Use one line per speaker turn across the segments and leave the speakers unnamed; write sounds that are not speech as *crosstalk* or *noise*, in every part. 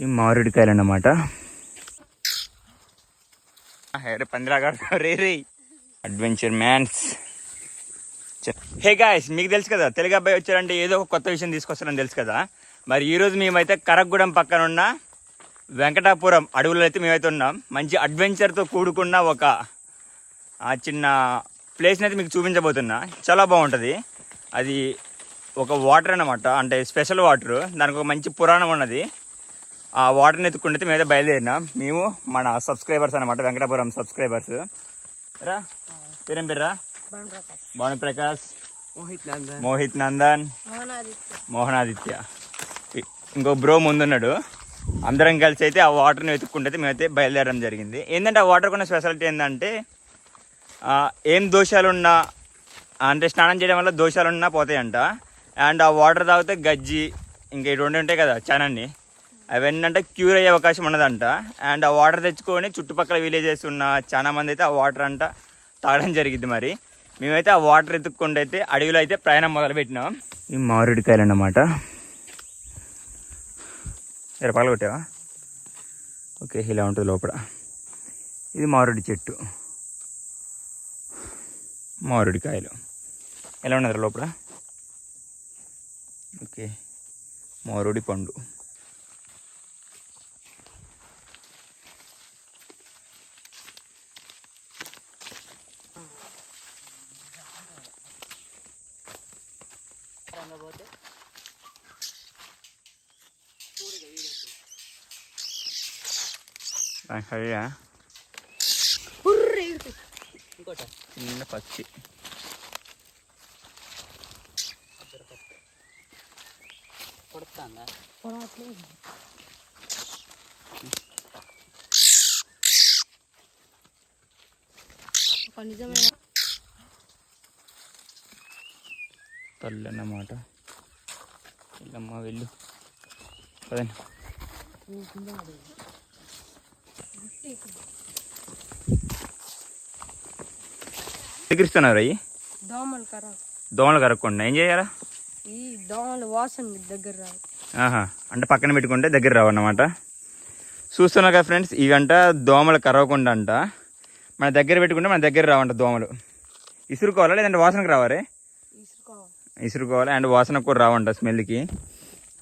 ఈ మామిడికాయలు అన్నమాట హెయిర్ రే రే అడ్వెంచర్ మ్యాన్స్ హే గాయస్ మీకు తెలుసు కదా తెలుగు అబ్బాయి వచ్చారంటే ఏదో ఒక కొత్త విషయం తీసుకొస్తారని తెలుసు కదా? మరి ఈరోజు మేమైతే కరగూడెం పక్కన ఉన్న వెంకటాపురం అడవులలో అయితే మేమైతే ఉన్నాం. మంచి అడ్వెంచర్తో కూడుకున్న ఒక ఆ చిన్న ప్లేస్ని అయితే మీకు చూపించబోతున్నా. చాలా బాగుంటుంది. అది ఒక వాటర్ అన్నమాట. అంటే స్పెషల్ వాటర్ దానికి ఒక మంచి పురాణం ఉన్నది. ఆ వాటర్ని ఎత్తుకుంటే మేమైతే బయలుదేరినాం. మేము మన సబ్స్క్రైబర్స్ అనమాట వెంకటాపురం సబ్స్క్రైబర్స్ రా పేరేం పేర్రా? భాను ప్రకాష్
మోహిత్ నందన్.
మోహిత్ నందన్ మోహనాదిత్య ఇంకో బ్రో ముందున్నాడు. అందరం కలిసి అయితే ఆ వాటర్ని వెతుక్కుంటే మేమైతే బయలుదేరడం జరిగింది. ఏంటంటే ఆ వాటర్ కొన్న స్పెషాలిటీ ఏంటంటే ఏం దోషాలున్నా అంటే స్నానం చేయడం వల్ల దోషాలున్నా పోతాయంట. అండ్ ఆ వాటర్ తాగితే గజ్జి ఇంకా ఈ రెండు ఉంటాయి కదా చానాన్ని. అవన్నీ అంటే క్యూర్ అయ్యే అవకాశం ఉన్నదంట. అండ్ ఆ వాటర్ తెచ్చుకొని చుట్టుపక్కల విలేజెస్ ఉన్న చాలా మంది అయితే ఆ వాటర్ అంట తాగడం జరిగింది మరి. మేమైతే ఆ వాటర్ ఎత్తుక్కుండా అయితే అడవిలో అయితే ప్రయాణం మొదలుపెట్టినాం. ఈ మామిడికాయలు అన్నమాట. ఎరపాలు కొట్టావా? ఓకే ఇలా ఉంటుంది లోపల. ఇది మామిడి చెట్టు. మామిడికాయలు. ఎలా ఉన్నది లోపల? ఓకే మామిడి పండు. హరియా
ఇంకోట
చిన్న పక్షి
కొడుతుందా
నిజమైన
తల్లి అన్నమాట వెళ్ళమ్మా వెళ్ళు. పదండి. ఎగిరిస్తున్నారు అయ్యి?
దోమలు కర
దోమలు కరగకుండా ఏం చేయాలా?
ఈ దోమల వాసన దగ్గర రావు.
ఆహా. అంటే పక్కన పెట్టుకుంటే దగ్గర రావన్నమాట. చూస్తున్నారు కదా ఫ్రెండ్స్ ఇవంట దోమలు కరవకుండా అంట మన దగ్గర పెట్టుకుంటే మన దగ్గర రావంట దోమలు. ఇసురుకోవాలా లేదంటే వాసనకు రావారే ఇసురుకోవాలి అండ్ వాసన కూడా రావంట స్మెల్కి.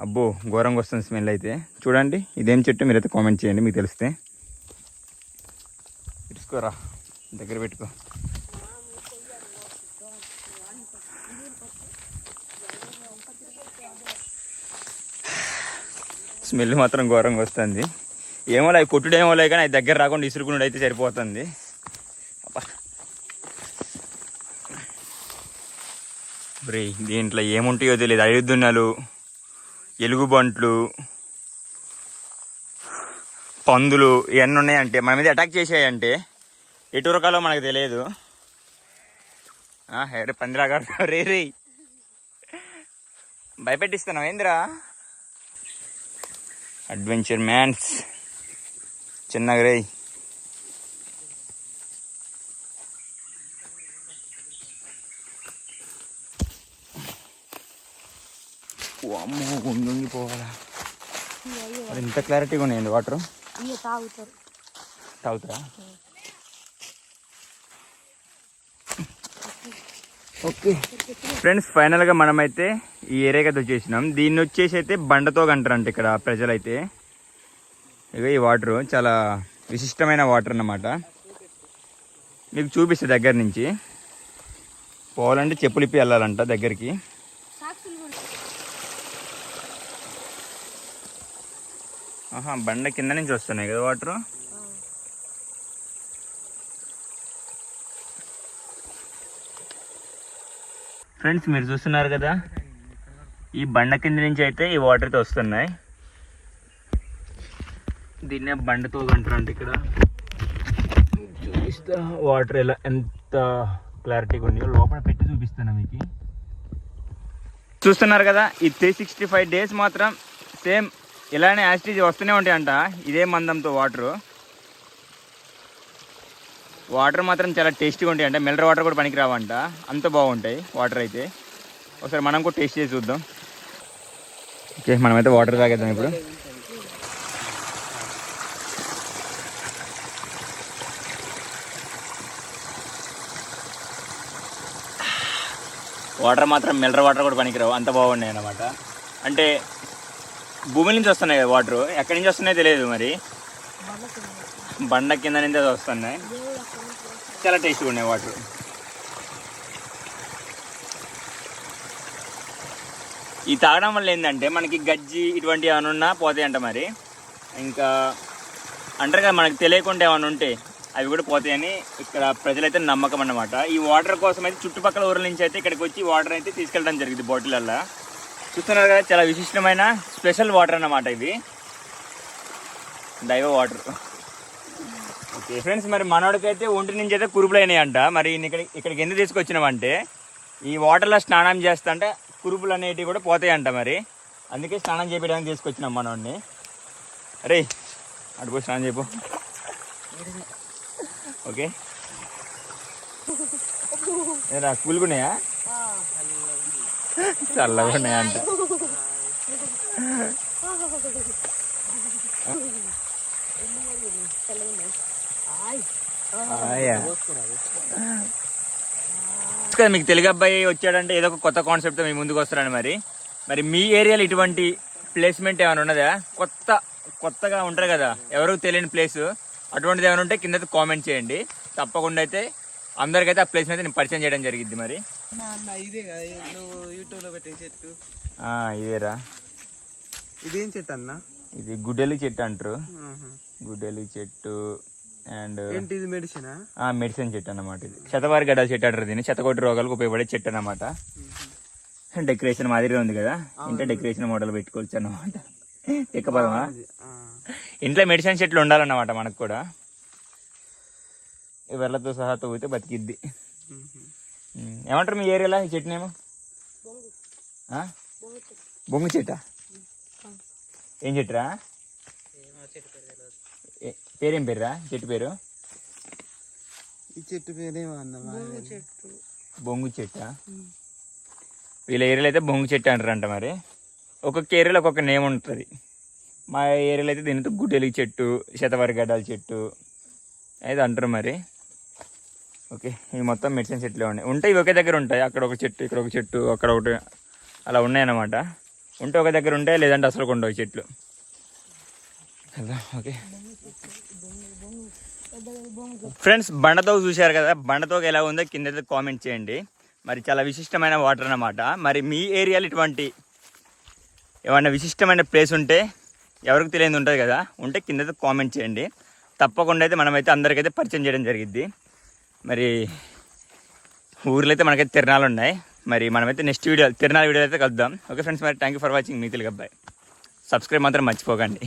అబ్బో ఘోరంగా వస్తుంది స్మెల్ అయితే. చూడండి ఇదేం చెట్టు మీరైతే కామెంట్ చేయండి మీకు తెలిస్తే. ఇసుకోరా దగ్గర పెట్టుకో. స్మెల్ మాత్రం ఘోరంగా వస్తుంది. ఏమో అవి కొట్టుడేమో లేక కానీ అది దగ్గర రాకుండా ఇసురుకున్నాడు అయితే సరిపోతుంది. బ్రే దీంట్లో ఏముంటాయో తెలియదు అయోధ్యనాలు ఎలుగుబంట్లు పందులు ఇవన్నీ ఉన్నాయంటే మన మీద అటాక్ చేసాయంటే ఎటు రకాలో మనకు తెలియదు హెడ్ పందిరాగా *laughs* రే రే భయపెట్టిస్తున్నావు ఏందిరా? Adventure mans. చిన్నగా రే అమ్మో గుంగిపోవాలా అది ఇంత క్లారిటీగా ఉన్నాయండి వాటర్?
తాగుతారు.
తాగుతారా? ఓకే. ఫ్రెండ్స్ ఫైనల్గా మనమైతే ఈ ఏరియాకి వచ్చేసినాం దీన్ని వచ్చేసి అయితే బండతో అంటారంట ఇక్కడ ప్రజలైతే. ఇక ఈ వాటర్ చాలా విశిష్టమైన వాటర్ అన్నమాట. మీకు చూపిస్తే దగ్గర నుంచి. పోవాలంటే చెప్పులు ఇప్పి వెళ్ళాలంట దగ్గరికి. ఆహా బండ కింద నుంచి వస్తున్నాయి కదా వాటర్? ఫ్రెండ్స్ మీరు చూస్తున్నారు కదా? ఈ బండ కింద నుంచి అయితే ఈ వాటర్ అయితే వస్తున్నాయి. దీన్నే బండతో అంటారంట ఇక్కడ. చూపిస్తా వాటర్ ఎలా ఎంత క్లారిటీగా ఉంది లోపల పెట్టి చూపిస్తాను మీకు. చూస్తున్నారు కదా ఈ త్రీ సిక్స్టీ ఫైవ్ డేస్ మాత్రం సేమ్ ఇలానే యాసిటీజ్ వస్తూనే ఉంటాయంట. ఇదే మందంతో వాటరు వాటర్ మాత్రం చాలా టేస్టీగా ఉంటాయి అంటే మినరల్ వాటర్ కూడా పనికిరావంట. అంత బాగుంటాయి వాటర్ అయితే. ఒకసారి మనం కూడా టేస్ట్ చేసి చూద్దాం. ఓకే మనమైతే వాటర్ తాగేద్దాం ఇప్పుడు. వాటర్ మాత్రం మినరల్ వాటర్ కూడా పనికిరావు. అంత బాగున్నాయి అన్నమాట అంటే భూమి నుంచి వస్తున్నాయి కదా వాటర్ ఎక్కడి నుంచి వస్తున్నాయో తెలియదు మరి. బండ కింద నుంచి అది వస్తున్నాయి. చాలా టేస్ట్గా ఉన్నాయి వాటర్ ఈ తాగడం వల్ల ఏంటంటే మనకి గజ్జి ఇటువంటి ఏమైనా ఉన్నా పోతాయంట మరి. ఇంకా అంటారు కదా మనకు తెలియకుండా ఏమైనా ఉంటే అవి కూడా పోతాయని ఇక్కడ ప్రజలైతే నమ్మకం అన్నమాట. ఈ వాటర్ కోసం అయితే చుట్టుపక్కల ఊర్ల నుంచి అయితే ఇక్కడికి వచ్చి వాటర్ అయితే తీసుకెళ్ళడం జరిగింది బాటిలల్లో చూస్తున్నారు కదా చాలా విశిష్టమైన స్పెషల్ వాటర్ అన్నమాట ఇవి. దైవ వాటర్. ఓకే ఫ్రెండ్స్ మరి మనోడికైతే ఒంటి నుంచి అయితే కురుపులు అయినాయంట మరి ఇక్కడ ఇక్కడికి ఎందుకు తీసుకొచ్చినామంటే ఈ వాటర్లో స్నానం చేస్తా అంటే కురుపులు అనేటివి కూడా పోతాయంట మరి. అందుకే స్నానం చేపించడానికి తీసుకొచ్చినాం మనోడిని. అరే అటు పోయి స్నానం చేయపు ఓకే. కూలుకున్నాయా చల్లగా అంట కదా మీకు తెలుగు అబ్బాయి వచ్చాడంటే ఏదో ఒక కొత్త కాన్సెప్ట్ మీ ముందుకు వస్తారండి మరి. మరి మీ ఏరియాలో ఇటువంటి ప్లేస్మెంట్ ఏమైనా ఉన్నదా? కొత్త కొత్తగా ఉంటారు కదా ఎవరికి తెలియని ప్లేస్ అటువంటిది ఏమైనా ఉంటే కింద కామెంట్ చేయండి. తప్పకుండా అయితే అందరికైతే ఆ ప్లేస్ని అయితే నేను పరిచయం చేయడం జరిగింది మరి.
ఇదే కదా నువ్వు యూట్యూబ్లో పెట్టే చెట్టు.
ఆ, ఇదేరా.
ఇదేం చెట్టు అన్న?
ఇది గుడ్డెలి చెట్టు అంటారు. గుడ్డెలి చెట్టు అండ్
ఏంటి ఇది మెడిసినా?
మెడిసిన్ చెట్టు అన్నమాట ఇది. శతవారి గడ్డల చెట్టు అంటారు దీన్ని. శతకోటి రోగాలకు ఉపయోగపడే చెట్టు అన్నమాట. డెకరేషన్ మాదిరిగా ఉంది కదా. ఇంట్లో డెకరేషన్ మోడల్ పెట్టుకోవచ్చు అన్నమాట. ఎక్కపదమా ఇంట్లో మెడిసిన్ చెట్లు ఉండాలన్నమాట మనకు కూడా. ఈ వెళ్ళతో సహా తవ్వితే బతికిద్ది. ఏమంటారు మీ ఏరియాలో ఈ చెట్టునేమో ఆ? బొంగు చెట్టా? ఏం చెట్టురా? ఏ- పేరేం పేరురా? చెట్టు పేరు?
ఈ చెట్టు పేరేమో అన్న
చెట్టు.
బొంగు చెట్టా? వీళ్ళ ఏరియాలో అయితే బొంగు చెట్టు అంటారంట మరి. ఒక్కొక్క ఏరియాలో ఒక్కొక్క నేమ్ ఉంటుంది. మా ఏరియాలో అయితే దీనితో గుడ్డెలిగి చెట్టు శతవారి గడ్డాల చెట్టు అయితే అంటారు మరి. ఓకే ఇవి మొత్తం మెడిసిన్ చెట్లే ఉన్నాయి. ఉంటాయి ఇవి ఒకే దగ్గర ఉంటాయి. అక్కడ ఒక చెట్టు ఇక్కడ ఒక చెట్టు అక్కడ ఒకటి అలా ఉన్నాయన్నమాట. ఉంటే ఒక దగ్గర ఉంటాయి లేదంటే అసలు ఉండవు చెట్లు. కదా ఓకే. ఫ్రెండ్స్ బండతో చూశారు కదా బండతో ఎలా ఉందో కింద కామెంట్ చేయండి. మరి చాలా విశిష్టమైన వాటర్ అన్నమాట. మరి మీ ఏరియాలో ఇటువంటి ఏమైనా విశిష్టమైన ప్లేస్ ఉంటే ఎవరికి తెలియదు ఉంటుంది కదా ఉంటే కింద కామెంట్ చేయండి. తప్పకుండా అయితే మనమైతే అందరికైతే పరిచయం చేయడం జరిగింది మరి ఊర్లో అయితే మనకైతే తిరణాలు ఉన్నాయి. మరి మనమైతే నెక్స్ట్ వీడియో తిరణాల వీడియో అయితే కలుద్దాం. ఓకే ఫ్రెండ్స్ మరి థ్యాంక్ యూ ఫర్ వాచింగ్ మీ తెలుగు అబ్బాయి సబ్స్క్రైబ్ మాత్రం మర్చిపోకండి.